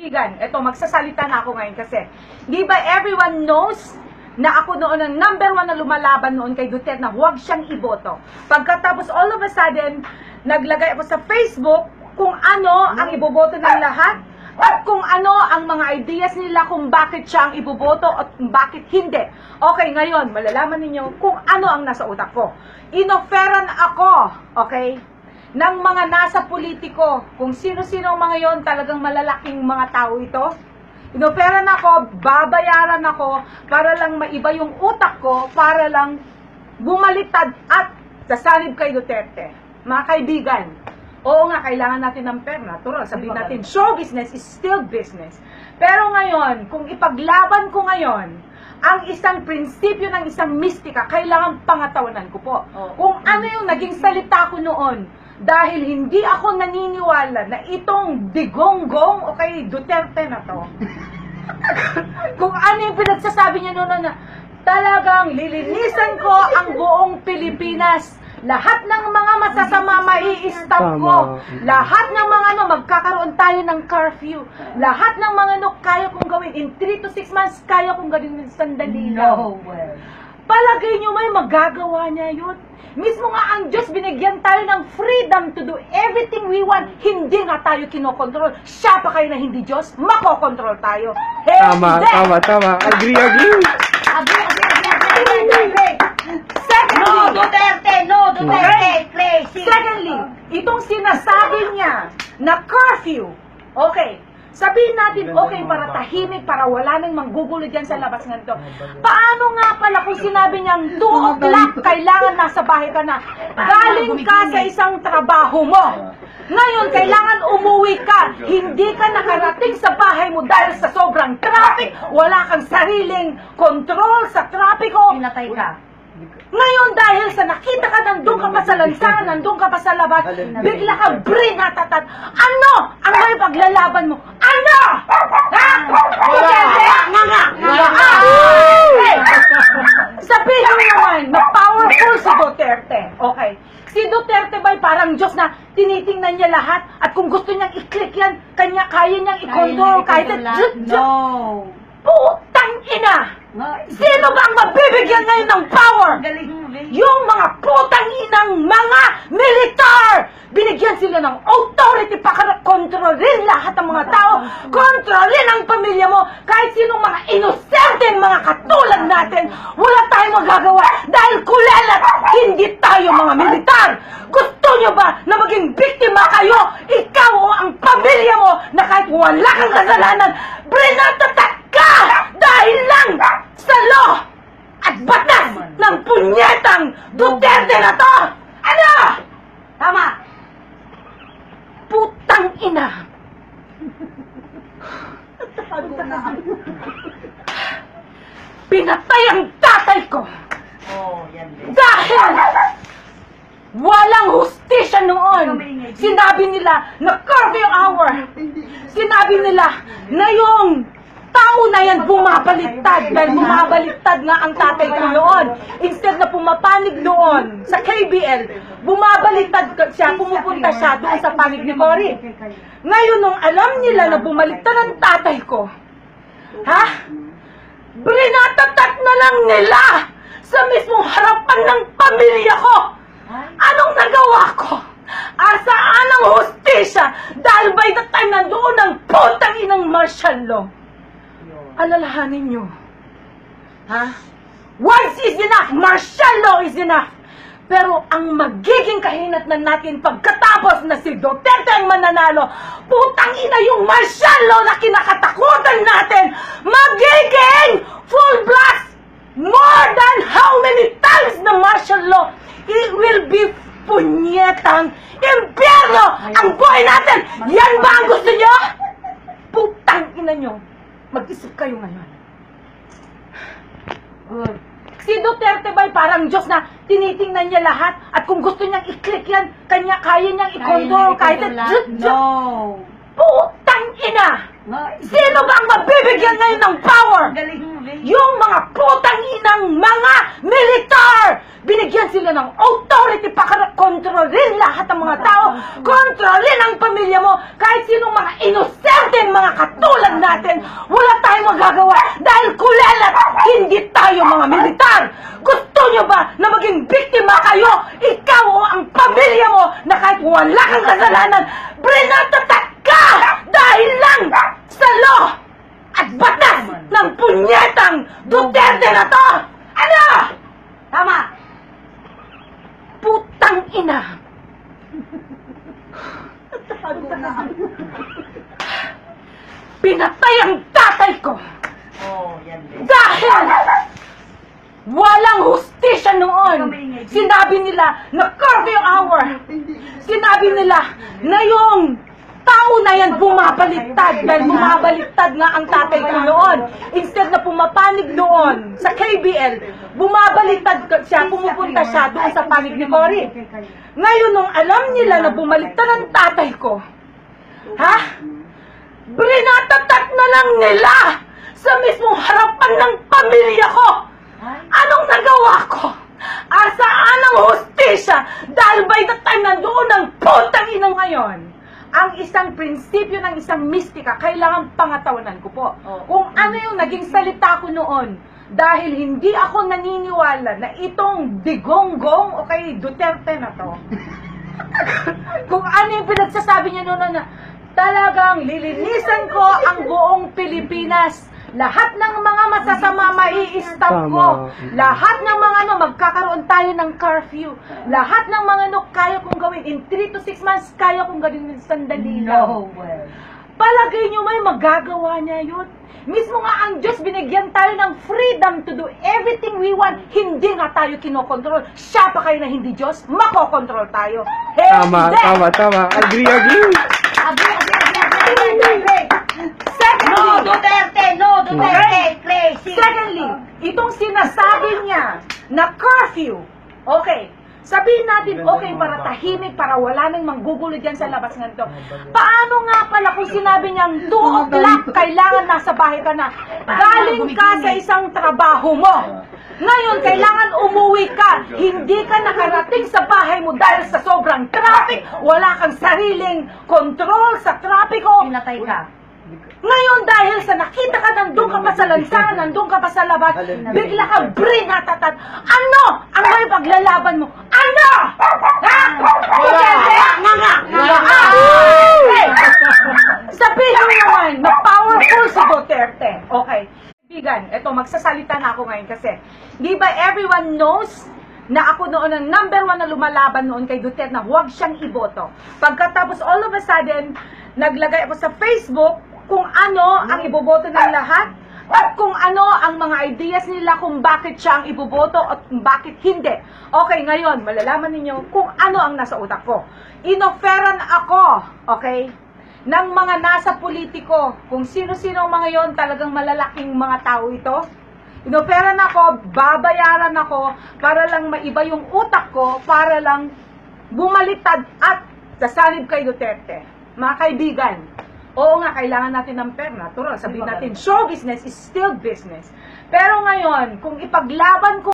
Kaibigan, eto, magsasalita na ako ngayon kasi, di ba everyone knows na ako noon ang number one na lumalaban noon kay Duterte na huwag siyang iboto. Pagkatapos all of a sudden, naglagay ako sa Facebook kung ano ang iboboto ng lahat at kung ano ang mga ideas nila kung bakit siya ang iboboto at bakit hindi. Okay, ngayon, malalaman ninyo kung ano ang nasa utak ko. Inoferan ako, okay, ng mga nasa politiko, kung sino-sino mga yon talagang malalaking mga tao ito. Inoferan ako, babayaran ako para lang maiba yung utak ko, para lang bumaliktad at sasanib kay Duterte. Mga kaibigan, oo nga, kailangan natin ng pera. Natural, sabihin natin, show business is still business. Pero ngayon, kung ipaglaban ko ngayon, ang isang prinsipyo ng isang mistika, kailangan pangatawanan ko po. Kung ano yung naging salita ko noon, dahil hindi ako naniniwala na itong digonggong o kay Duterte na to, kung ano yung pinagsasabi niya noon na talagang lilinisan ko ang buong Pilipinas. Lahat ng mga masasama mai-stop ko. Lahat ng mga ano, magkakaroon tayo ng curfew. Lahat ng mga ano, kaya kong gawin. In 3 to 6 months, kaya kong gawin ng sandali lang. Palagay nyo may magagawa niya yun. Mismo nga ang Diyos, binigyan tayo ng freedom to do everything we want. Hindi nga tayo kinokontrol. Siya pa kayo na hindi Diyos, makokontrol tayo. Tama, Hindi! tama, tama. Agree, agree. Agree, agree, agree, agree, agree, agree. Secondly, No, Duterte, no, Duterte, crazy. Secondly, itong sinasabi niya na curfew, okay, sabihin natin okay para tahimik, para wala nang manggugulo dyan sa labas ng to. Paano nga pala kung sinabi niyang 2 o'clock, kailangan nasa bahay ka na, galing ka sa isang trabaho mo. Ngayon, kailangan umuwi ka. Hindi ka nakarating sa bahay mo dahil sa sobrang traffic. Wala kang sariling control sa trapiko. Pinatay ka. Ngayon dahil sa nakita ka nandun ka pa sa lansangan, nandun ka pa sa labas, bigla ka brinatatat. Ano ang may paglalaban mo? Ano? Ha? Duterte? Nga nga! Nga nga! Hey! Si Duterte. Okay. Si parang Diyos na tinitingnan niya lahat at kung gusto niyang i-click yan, kanya, kaya niyang i-control kahit No. Putang ina! No. Sino ba ang mabibigyan ngayon ng power? Yung mga putang inang mga militar! Binigyan sila ng authority para kontrolin lahat ng mga tao, kontrolin ang pamilya mo, kahit sinong mga inosenteng mga katulad natin, wala tayong magagawa dahil kulelat, hindi tayo mga militar! Gusto nyo ba na maging biktima kayo, ikaw o ang pamilya mo, na kahit wala kang kasalanan, brinatatak ka dahil lang sa law at batas ng punyetang Duterte na to! Ano? Tama. Putang ina! Pinatay ang tatay ko Oh, yan din. dahil walang hustisya noon. Sinabi nila na curfew hour. Sinabi nila na yung tao na yan bumabaliktad dahil bumabaliktad nga ang tatay ko noon. Instead na pumapanig doon sa KBL, bumabaliktad siya, pumupunta siya doon sa panig ni Cory. Ngayon, nung alam nila na bumaliktad ang tatay ko, ha? Brinatatat na lang nila sa mismong harapan ng pamilya ko. Anong nagawa ko? Asaan ang hustisya? Dahil by the time nandoon ang putang inang martial law. Alalahanin nyo. Ha? Once is enough! Martial law is enough! Pero ang magiging kahinatnan natin pagkatapos na si Duterte ang mananalo, putang ina yung martial law na kinakatakutan natin, magiging full blast! More than how many times na martial law, it will be punyetang impyerno ang buhay natin! Yan ba ang gusto nyo? Putang ina nyo! Mag-isip kayo ngayon. Good. Si Duterte ba'y parang Diyos na tinitingnan niya lahat at kung gusto niyang i-click yan, kanya, kaya niyang i-control kahit? No. Putang ina! Sino ba ang mabibigyan ngayon ng power? Yung mga putang inang mga militar! Sila ng authority para kontrolin lahat ng mga tao, kontrolin ang pamilya mo, kahit sinong mga inosenteng mga katulad natin, wala tayong magagawa dahil kulelat, hindi tayo mga militar! Gusto nyo ba na maging biktima kayo? Ikaw o ang pamilya mo na kahit wala kang kasalanan, brinatatak ka! Dahil lang sa law at batas ng punyetang Duterte na to! Ano? Tama. Putang ina! Pinatay ang tatay ko Oh, yan din. dahil walang hustisya noon. Sinabi nila na curfew hour. Sinabi nila na yung tao na yan bumabaliktad dahil bumabaliktad nga ang tatay ko noon. Instead na pumapanig doon sa KBL, bumabaliktad siya, pumupunta siya doon sa panig ni Cory. Ngayon, nung alam nila na bumaliktad ang tatay ko, ha? Brinatatat na lang nila sa mismong harapan ng pamilya ko. Anong nagawa ko? Asaan ang hustisya? Dahil by the time nandoon ang putang ina ngayon, ang isang prinsipyo ng isang mistika, kailangan pangatawanan ko po. Oo. Kung ano yung naging salita ko noon, dahil hindi ako naniniwala na itong digonggong o kay Duterte na to, kung ano yung pinagsasabi niya noon na talagang lilinisan ko ang buong Pilipinas. Lahat ng mga masasama mai-stop ko. Lahat ng mga ano, magkakaroon tayo ng curfew. Lahat ng mga ano, kaya kong gawin. In 3 to 6 months, kaya kong gawin ng sandali lang. No, well. Palagay nyo may magagawa niya yun. Mismo nga ang Diyos, binigyan tayo ng freedom to do everything we want. Hindi nga tayo kinokontrol. Siya pa kayo na hindi Diyos, makokontrol tayo. Tama, Hindi! tama, tama. Agree, agree. Agree, agree, agree, agree, agree, agree. No, Duterte, crazy. Secondly, itong sinasabi niya na curfew, okay, sabihin natin okay para tahimik, para wala nang manggugulo dyan sa labas ng to. Paano nga pala kung sinabi niyang 2 o'clock, kailangan nasa bahay ka na, galing ka sa isang trabaho mo. Ngayon, kailangan umuwi ka. Hindi ka nakarating sa bahay mo dahil sa sobrang traffic. Wala kang sariling control sa trapiko. Pinatay ka. Ngayon dahil sa nakita ka ka pa sa lansangan, nandun ka pa sa labas, bigla ka brinatatat. Ano ang may paglalaban mo? Ano? Ha? Duterte? Nga nga! Nga nga! Hey! Sabihin mo naman na powerful si Duterte. Okay. Kaibigan, eto, magsasalita na ako ngayon kasi, di ba everyone knows na ako noon ang number one na lumalaban noon kay Duterte na huwag siyang iboto. Pagkatapos all of a sudden, naglagay ako sa Facebook kung ano ang iboboto ng lahat at kung ano ang mga ideas nila kung bakit siya ang iboboto at bakit hindi. Okay, ngayon, malalaman ninyo kung ano ang nasa utak ko. Inoferan ako, okay, ng mga nasa politiko, kung sino-sino mga yon talagang malalaking mga tao ito. Inoferan ako, babayaran ako para lang maiba yung utak ko, para lang bumalitad at sasanib kay Duterte. Mga kaibigan, oo nga, kailangan natin ng pera. Natural, sabihin natin, show business is still business. Pero ngayon, kung ipaglaban ko